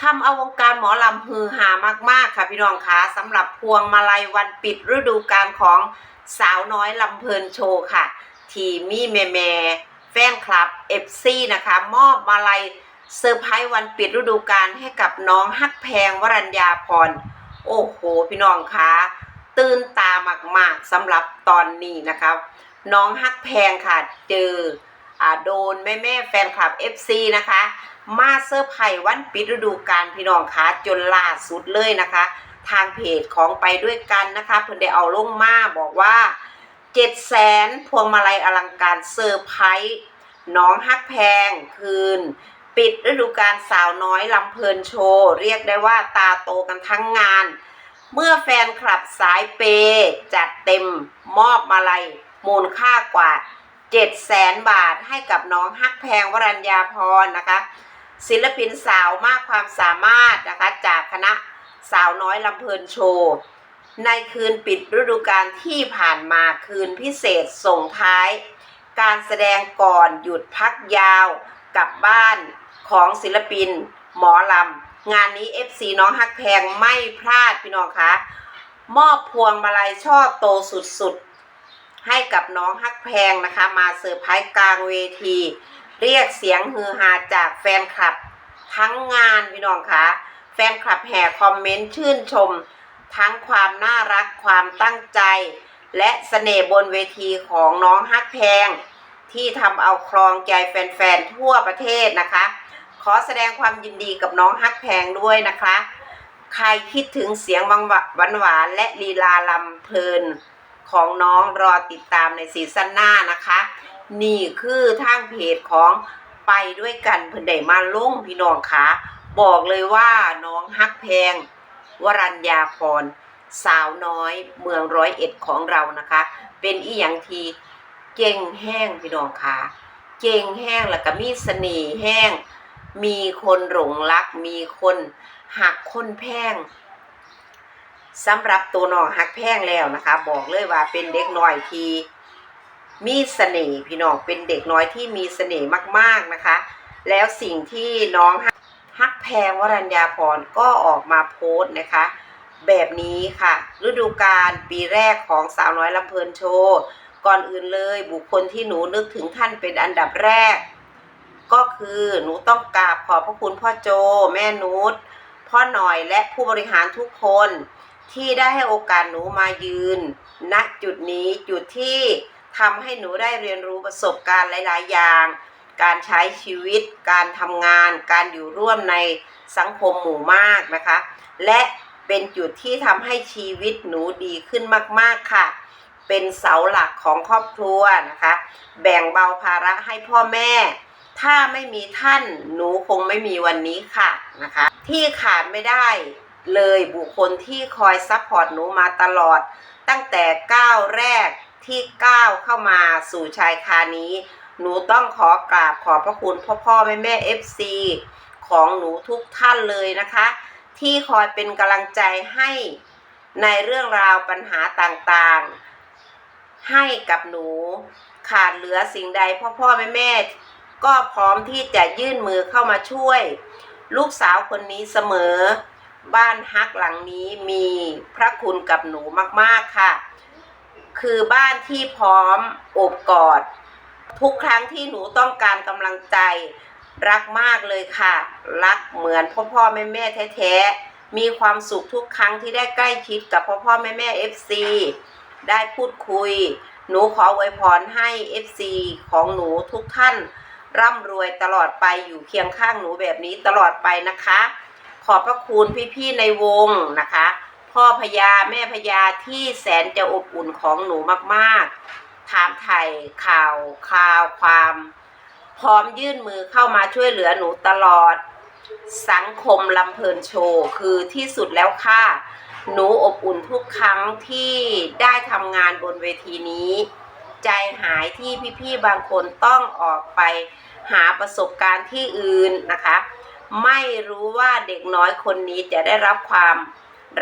ทำเอาวงการหมอลำฮือฮามาก ๆ ค่ะพี่น้องคะสำหรับพวงมาลัยวันปิดฤดูกาลของสาวน้อยลำเพลินโชว์ค่ะ ทีมี่แม่แม่แฟนคลับเอฟซีนะคะ มอบมาลัยเซอร์ไพรส์วันปิดฤดูกาลให้กับน้องฮักแพงวรัญญาพร โอ้โห พี่น้องคะตื่นตามาก ๆสำหรับตอนนี้นะคะน้องฮักแพงค่ะเจออ่าโดนแม่แม่แฟนคลับ FC นะคะมาเซอร์ไพรส์วันปิดฤดูกาลพี่น้องคะจนล่าสุดเลยนะคะ ทางเพจของไปด้วยกันนะคะเพิ่นได้เอาลงมาบอกว่า7 0 0แสนพวงมาลัยอลังการเซอร์ไพรส์น้องฮักแพงคืน ปิดฤดูกาลสาวน้อยลำเพลินโชว์ เรียกได้ว่าตาโตกันทั้งงาน เมื่อแฟนคลับสายเปย์จัดเต็มมอบมาลัยมูลค่ากว่า7 0 0แสนบาทให้กับน้องฮักแพงวรัญญาพรนะคะ ศิลปินสาวมากความสามารถนะคะจากคณะสาวน้อยลำเพลินโชว์ ในคืนปิดฤดูกาลที่ผ่านมาคืนพิเศษส่งท้าย การแสดงก่อนหยุดพักยาวกลับบ้านของศิลปินหมอลำ งานนี้ FC น้องฮักแพงไม่พลาดพี่น้องคะมอบพวงมาลัยช่อโตสุดๆ ให้กับน้องฮักแพงนะคะ มาเซอร์ไพรส์กลางเวที เรียกเสียงฮือฮาจากแฟนคลับทั้งงานพี่น้องคะแฟนคลับแห่คอมเมนต์ชื่นชม ทั้งความน่ารักความตั้งใจ และเสน่ห์บนเวทีของน้องฮักแพง ที่ทำเอาครองใจแฟนๆทั่วประเทศนะคะ ขอแสดงความยินดีกับน้องฮักแพงด้วยนะคะ ใครคิดถึงเสียงหวานหวานและลีลาลำเพลินของน้องรอติดตามในซีซั่นหน้านะคะ นี่คือทางเพจของไปด้วยกันเพิ่นได้มาลงพี่น้องคะบอกเลยว่าน้องฮักแพง วรัญญาพร สาวน้อยเมืองร้อยเอ็ดของเรานะคะ เป็นอีหยังทีเก่งแห้งพี่น้องคะเก่งแห้งแล้วก็มีเสน่ห์แห้ง มีคนหลงรัก มีคนหักคนแพงสำหรับตัวน้องหักแพงแล้วนะคะ บอกเลยว่าเป็นเด็กน้อยที มีเสน่ห์พี่น้องเป็นเด็กน้อยที่มีเสน่ห์มากๆนะคะ แล้วสิ่งที่น้องฮักแพงวรัญญาพรก็ออกมาโพสต์นะคะ แบบนี้ค่ะ ฤดูกาลปีแรกของสาวน้อยลำเพลินโชว์ก่อนอื่นเลยบุคคลที่หนูนึกถึงท่านเป็นอันดับแรก ก็คือหนูต้องกราบขอบพระคุณพ่อโจ แม่นุชพ่อหน่อยและผู้บริหารทุกคนที่ได้ให้โอกาสหนูมายืนณจุดนี้จุดที่ ทำให้หนูได้เรียนรู้ประสบการณ์หลาย ๆ อย่าง การใช้ชีวิต การทำงาน การอยู่ร่วมในสังคมหมู่มากนะคะ และเป็นจุดที่ทำให้ชีวิตหนูดีขึ้นมาก ๆ ค่ะ เป็นเสาหลักของครอบครัวนะคะ แบ่งเบาภาระให้พ่อแม่ ถ้าไม่มีท่านหนูคงไม่มีวันนี้ค่ะนะคะ ที่ขาดไม่ได้เลยบุคคลที่คอยซัพพอร์ตหนูมาตลอด ตั้งแต่ก้าวแรก ที่ก้าวเข้ามาสู่ชายคานี้ หนูต้องขอกราบขอบพระคุณพ่อพ่อแม่แม่เอฟซีของหนูทุกท่านเลยนะคะ ที่คอยเป็นกำลังใจให้ในเรื่องราวปัญหาต่างๆ ให้กับหนูขาดเหลือสิ่งใดพ่อพ่อแม่แม่ก็พร้อมที่จะยื่นมือเข้ามาช่วย ลูกสาวคนนี้เสมอ บ้านฮักหลังนี้มีพระคุณกับหนูมากๆค่ะ คือบ้านที่พร้อมโอบกอด ทุกครั้งที่หนูต้องการกำลังใจ รักมากเลยค่ะ รักเหมือนพ่อพ่อแม่แม่แท้ๆมีความสุขทุกครั้งที่ได้ใกล้ชิดกับพ่อพ่อแม่แม่เอฟซีได้พูดคุย หนูขออวยพรให้เอฟซีของหนูทุกท่าน ร่ำรวยตลอดไปอยู่เคียงข้างหนูแบบนี้ตลอดไปนะคะ ขอบพระคุณพี่ๆในวงนะคะ พ่อพญาแม่พญาที่แสนจะอบอุ่นของหนูมากๆ ถามไถ่ข่าวข่าวความ พร้อมยื่นมือเข้ามาช่วยเหลือหนูตลอด สังคมลำเพลินโชว์คือที่สุดแล้วค่ะ หนูอบอุ่นทุกครั้งที่ได้ทำงานบนเวทีนี้ ใจหายที่พี่ๆบางคนต้องออกไปหาประสบการณ์ที่อื่นนะคะ ไม่รู้ว่าเด็กน้อยคนนี้จะได้รับความ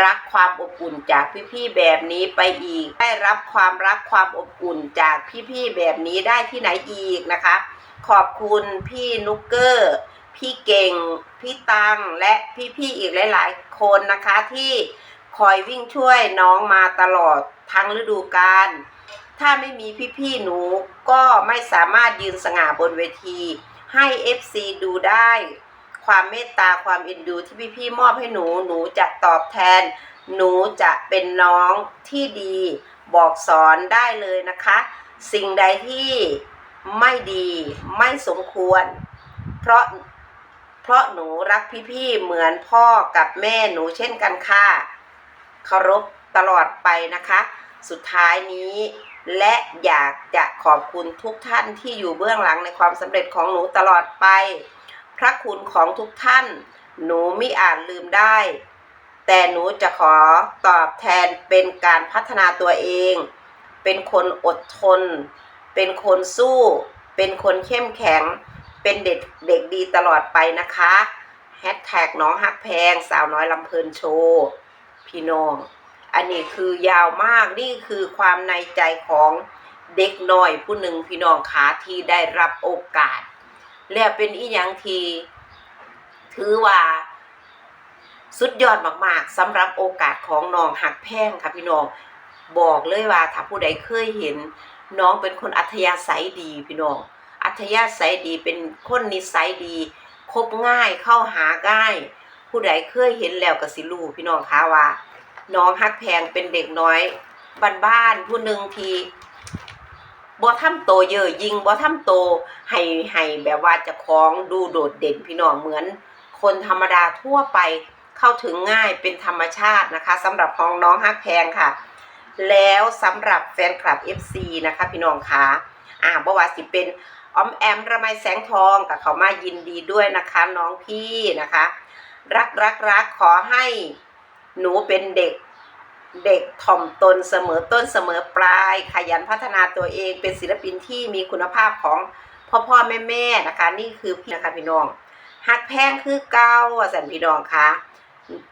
รักความอบอุ่นจากพี่ๆแบบนี้ไปอีก ได้รับความรักความอบอุ่นจากพี่ๆแบบนี้ได้ที่ไหนอีกนะคะ ขอบคุณพี่นุกเกอร์ พี่เก่ง พี่ตังและพี่ๆอีกหลายๆ คนนะคะที่คอยวิ่งช่วยน้องมาตลอดทั้งฤดูกาลถ้าไม่มีพี่ๆหนูก็ไม่สามารถยืนสง่าบนเวทีให้ FC ดูได้ ความเมตตาความเอ็นดูที่พี่ๆมอบให้หนูหนูจะตอบแทน หนูจะเป็นน้องที่ดีบอกสอนได้เลยนะคะ สิ่งใดที่ไม่ดีไม่สมควร เพราะเพราะหนูรักพี่ๆเหมือนพ่อกับแม่หนูเช่นกันค่ะเคารพตลอดไปนะคะ สุดท้ายนี้และอยากจะขอบคุณทุกท่านที่อยู่เบื้องหลังในความสำเร็จของหนูตลอดไป พระคุณของทุกท่าน หนูไม่อาจลืมได้ แต่หนูจะขอตอบแทนเป็นการพัฒนาตัวเอง เป็นคนอดทน เป็นคนสู้ เป็นคนเข้มแข็ง เป็นเด็กเด็กดีตลอดไปนะคะแฮชแท็กน้องฮักแพงสาวน้อยลำเพลินโชว์พี่น้องอันนี้คือยาวมากนี่คือความในใจของเด็กน้อยผู้หนึ่งพี่น้องขาที่ได้รับโอกาส และเป็นอีหยังทีถือว่า สุดยอดมากๆสำหรับโอกาสของน้องหักแพงค่ะพี่น้องบอกเลยว่าถ้าผู้ใดเคยเห็น น้องเป็นคนอัธยาศัยดีพี่น้อง อัธยาศัยดีเป็นคนนิสัยดีคบง่ายเข้าหาง่าย ผู้ใดเคยเห็นแล้วก็สิรูพี่น้องคะว่า น้องฮักแพงเป็นเด็กน้อยบ้านๆผู้หนึ่งที บ่ทำโตเยอะยิงบ่ทำโตให้ให้แบบว่าจะคล้องดูโดดเด่นพี่น้องเหมือน คนธรรมดาทั่วไปเข้าถึงง่ายเป็นธรรมชาตินะคะสำหรับของน้องฮักแพงค่ะ แล้วสำหรับแฟนคลับ FC นะคะ พี่น้องคะอ่าบ่ว่าสิเป็นออมแอมระไมแสงทองกับเขามายินดีด้วยนะคะ น้องพี่นะคะ รักรักรักขอให้หนูเป็นเด็ก เด็กถ่อมตนเสมอต้นเสมอปลาย ขยันพัฒนาตัวเองเป็นศิลปินที่มีคุณภาพของพ่อพ่อแม่แม่นะคะ นี่คือพี่นะคะพี่น้องหักแพงคือเก้าสันพี่น้องคะ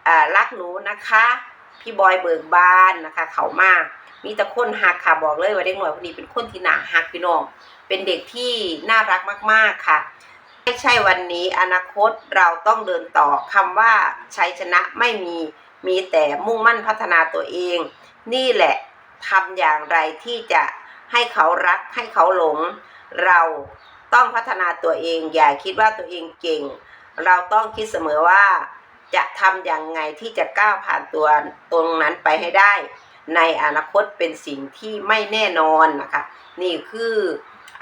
อ่ารักหนูนะคะ พี่บอยเบิกบานนะคะ เขามากมีแต่คนหักค่ะบอกเลยว่าเด็กหน่อยคนนี้เป็นคนที่หนาหักพี่น้อง เป็นเด็กที่น่ารักมาก ๆค่ะไม่ใช่วันนี้อนาคตเราต้องเดินต่อคำว่าชัยชนะไม่มี มีแต่มุ่งมั่นพัฒนาตัวเอง นี่แหละทำอย่างไรที่จะให้เขารักให้เขาหลง เราต้องพัฒนาตัวเอง อย่าคิดว่าตัวเองเก่ง เราต้องคิดเสมอว่า จะทำอย่างไงที่จะก้าวผ่านตัวตรงนั้นไปให้ได้ ในอนาคตเป็นสิ่งที่ไม่แน่นอนนะคะ นี่คือ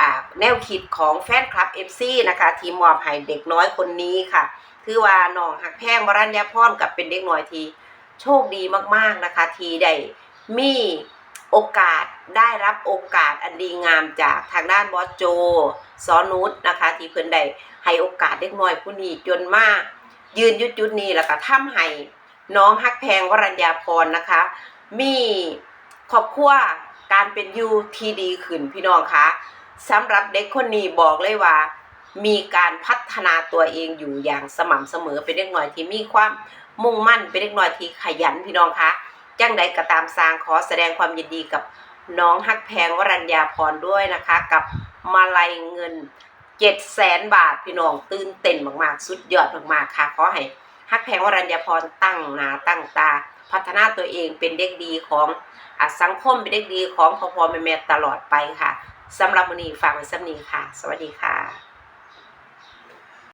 อแนวคิดของแฟนคลับ FC นะคะ ที่มอบให้เด็กน้อยคนนี้ค่ะ คือว่าน้องหักแพงวรัญญาพรกับเป็นเด็กน้อยที่ โชคดีมากๆนะคะที่ได้มีโอกาสได้รับโอกาสอันดีงามจากทางด้านบอสโจซอนุชนะคะ ที่เพิ่นได้ให้โอกาสเด็กน้อยผู้นี้จนมากยืนยุดจุดนี้แล้วก็ทำให้น้องฮักแพงวรัญญาพรนะคะ มีครอบครัวการเป็นอยู่ที่ดีขึ้นพี่น้องคะสำหรับเด็กคนนี้บอกเลยว่า มีการพัฒนาตัวเองอยู่อย่างสม่ำเสมอเป็นเด็กน้อยที่มีความ มุ่งมั่นเป็นเด็กน้อยที่ขยันพี่น้องคะจังใดก็ตามสร้างขอแสดงความยินดีกับน้องฮักแพงวรัญญาพรด้วยนะคะ กับมาลัยเงินเจ็ดแสนบาทพี่น้องตื่นเต้นมากๆ สุดยอดมากๆค่ะขอให้ฮักแพงวรัญญาพรตั้งหนาตั้งตา พัฒนาตัวเองเป็นเด็กดีของอสังคมเป็นเด็กดีของพ่อพ่อแม่แม่ตลอดไปค่ะสำหรับวันนี้ฝากไว้สำนีค่ะ สวัสดีค่ะ